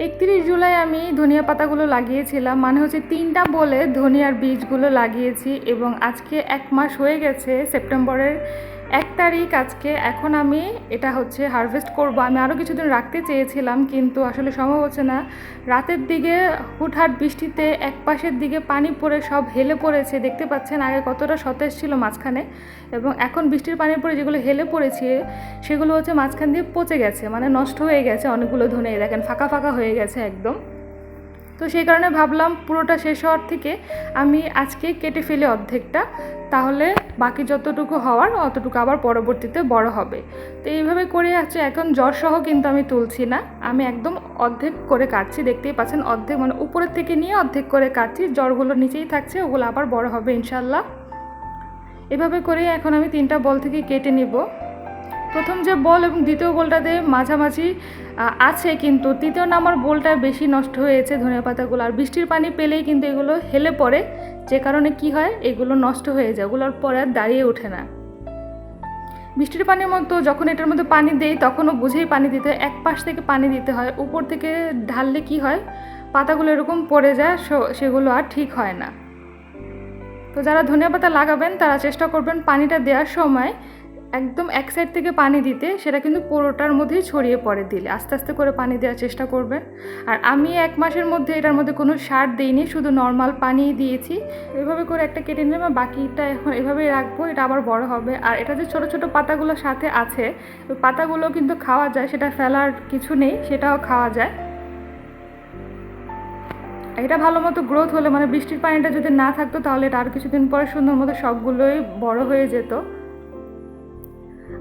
একত্রিশ জুলাই আমি ধনিয়া পাতাগুলো লাগিয়েছিলাম মানে হচ্ছে তিনটা বলে ধনিয়ার বীজগুলো লাগিয়েছি এবং আজকে এক মাস হয়ে গেছে সেপ্টেম্বরের এক তারিখ আজকে, এখন আমি এটা হচ্ছে হারভেস্ট করব। আমি আরও কিছুদিন রাখতে চেয়েছিলাম, কিন্তু আসলে সম্ভব হচ্ছে না। রাতের দিকে হুটহাট বৃষ্টিতে এক পাশের দিকে পানি পড়ে সব হেলে পড়েছে। দেখতে পাচ্ছেন আগে কতটা সতেজ ছিল মাঝখানে, এবং এখন বৃষ্টির পানি পড়ে যেগুলো হেলে পড়েছে, সেগুলো হচ্ছে মাঝখান দিয়ে পচে গেছে মানে নষ্ট হয়ে গেছে অনেকগুলো ধনে। দেখেন, ফাঁকা ফাঁকা হয়ে গেছে একদম। তো সেই কারণে ভাবলাম পুরোটা শেষ হওয়ার থেকে আমি আজকে কেটে ফেলি অর্ধেকটা। তাহলে বাকি যতটুকু হওয়ার অতটুকু আবার পরবর্তীতে বড় হবে। তো এইভাবে করে আছে এখন জ্বর সহ কিন্তু আমি তুলছি না। আমি একদম অর্ধেক করে কাটছি, দেখতেই পাচ্ছেন অর্ধেক মানে উপরের থেকে নিয়ে অর্ধেক করে কাটছি। জ্বরগুলো নিচেই থাকছে, ওগুলো আবার বড় হবে ইনশাল্লাহ এভাবে করে এখন আমি তিনটা বল থেকে কেটে নিব। প্রথম যে বল এবং দ্বিতীয় বলটাতে মাঝামাঝি আছে কিন্তু তৃতীয় নাম্বার বলটা বেশি নষ্ট হয়েছে ধনিয়া পাতাগুলো। আর বৃষ্টির পানি পেলেই কিন্তু এগুলো হেলে পড়ে, যে কারণে কি হয় এগুলো নষ্ট হয়ে যায়, ওগুলোর পরে আর দাঁড়িয়ে ওঠে না। বৃষ্টির পানির মতো যখন এটার মধ্যে পানি দেই, তখনও বুঝেই পানি দিতে হয়, এক পাশ থেকে পানি দিতে হয়, উপর থেকে ঢাললে কি হয়, পাতাগুলো এরকম পড়ে যায় সেগুলো আর ঠিক হয় না। তো যারা ধনিয়া পাতা লাগাবেন, তারা চেষ্টা করবেন পানিটা দেওয়ার সময় একদম এক সাইড থেকে পানি দিতে সেটা কিন্তু পুরোটার মধ্যেই ছড়িয়ে পড়ে দিলে। আস্তে আস্তে করে পানি দেওয়ার চেষ্টা করবেন আর আমি এক মাসের মধ্যে এটার মধ্যে কোনো সার দিইনি, শুধু নর্মাল পানি দিয়েছি। এভাবে করে একটা কেটে নিলাম, আর বাকিটা এখন এভাবেই রাখব, এটা আবার বড় হবে। আর এটা যে ছোটো ছোটো পাতাগুলো সাথে আছে পাতাগুলো কিন্তু খাওয়া যায়, সেটা ফেলার কিছু নেই, সেটাও খাওয়া যায়। এটা ভালো মতো গ্রোথ হলে মানে বৃষ্টির পানিটা যদি না থাকতো, তাহলে এটা আর কিছুদিন পরে সুন্দর মতো সবগুলোই বড় হয়ে যেত।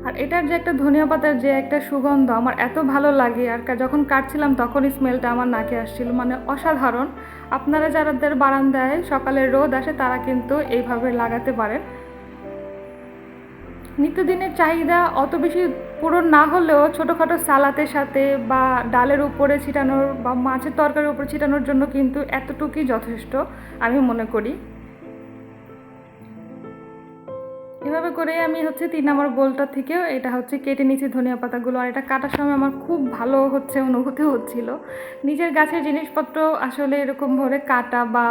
আর এটার যে একটা ধনিয়া পাতার যে একটা সুগন্ধ আমার এত ভালো লাগে, আর যখন কাটছিলাম তখন স্মেলটা আমার নাকে আসছিল। মানে অসাধারণ। আপনারা যারাদের বারান্দায় সকালে রোদ আসে তারা কিন্তু এইভাবে লাগাতে পারেন। নিত্যদিনের চাহিদা অত বেশি পূরণ না হলেও ছোটোখাটো সালাতের সাথে বা ডালের উপরে ছিটানোর বা মাছের তরকারির উপরে ছিটানোর জন্য কিন্তু এতটুকুই যথেষ্ট, আমি মনে করি। এভাবে করে আমি হচ্ছে তিন নম্বর বোলটা থেকেও এটা হচ্ছে কেটে নিয়েছি ধনিয়া পাতাগুলো। আর এটা কাটার সময় আমার খুব ভালো হচ্ছে, অনুভূতি হচ্ছিল। নিজের গাছের জিনিসপত্র আসলে এরকম ভরে কাটা বা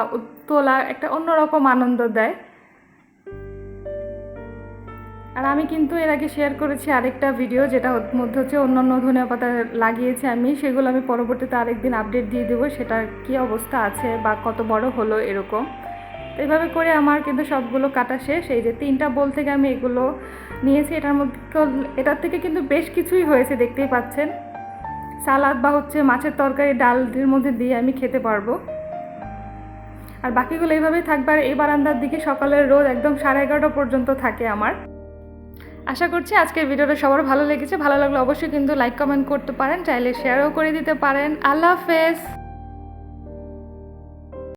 তোলা একটা অন্যরকম আনন্দ দেয়। আর আমি কিন্তু এর আগে শেয়ার করেছি আরেকটা ভিডিও যেটা মধ্যে হচ্ছে অন্য অন্য ধনিয়া পাতা লাগিয়েছি আমি। সেগুলো আমি পরবর্তীতে আরেকদিন আপডেট দিয়ে দেবো সেটা কি অবস্থা আছে বা কত বড় হলো এরকম। এইভাবে করে আমার কিন্তু সবগুলো কাটা শেষ। এই যে তিনটা বল থেকে আমি এগুলো নিয়েছি। এটার মধ্যে এটার থেকে কিন্তু বেশ কিছুই হয়েছে, দেখতেই পাচ্ছেন। সালাদ বা হচ্ছে মাছের তরকারি ডালের মধ্যে দিয়ে আমি খেতে পারব। আর বাকিগুলো এইভাবেই থাকবে। আর এই বারান্দার দিকে সকালের রোদ একদম সাড়ে এগারোটা পর্যন্ত থাকে আমার। আশা করছি আজকের ভিডিওটা সবার ভালো লেগেছে। ভালো লাগলে অবশ্যই কিন্তু লাইক কমেন্ট করতে পারেন। চাইলে শেয়ারও করে দিতে পারেন। আল্লাহ হাফেজ!